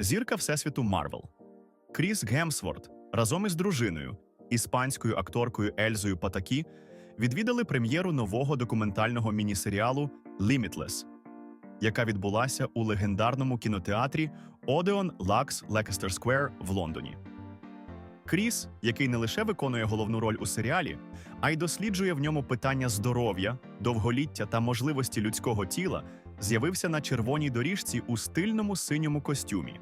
Зірка Всесвіту Марвел. Кріс Гемсворт разом із дружиною, іспанською акторкою Ельзою Патакі, відвідали прем'єру нового документального міні-серіалу Limitless, яка відбулася у легендарному кінотеатрі Odeon Lux Leicester Square в Лондоні. Кріс, який не лише виконує головну роль у серіалі, а й досліджує в ньому питання здоров'я, довголіття та можливості людського тіла, з'явився на червоній доріжці у стильному синьому костюмі.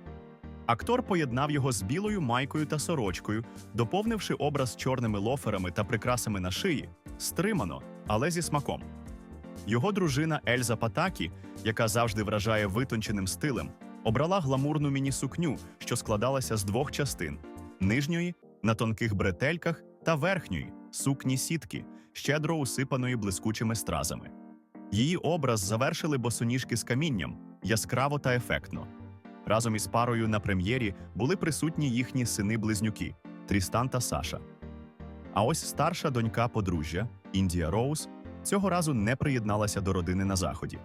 Актор поєднав його з білою майкою та сорочкою, доповнивши образ чорними лоферами та прикрасами на шиї, стримано, але зі смаком. Його дружина Ельза Патакі, яка завжди вражає витонченим стилем, обрала гламурну міні-сукню, що складалася з двох частин: нижньої на тонких бретельках та верхньої сукні сітки, щедро усипаної блискучими стразами. Її образ завершили босоніжки з камінням яскраво та ефектно. Разом із парою на прем'єрі були присутні їхні сини-близнюки Трістан та Саша. А ось старша донька подружжя Індія Роуз цього разу не приєдналася до родини на заході.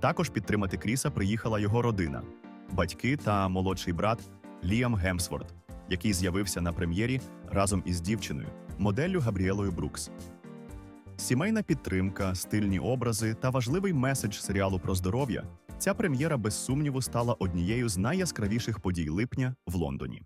Також підтримати Кріса приїхала його родина, батьки та молодший брат Ліам Гемсворт, який з'явився на прем'єрі разом із дівчиною, моделлю Габріелою Брукс. Сімейна підтримка, стильні образи та важливий меседж серіалу про здоров'я. Ця прем'єра без сумніву стала однією з найяскравіших подій липня в Лондоні.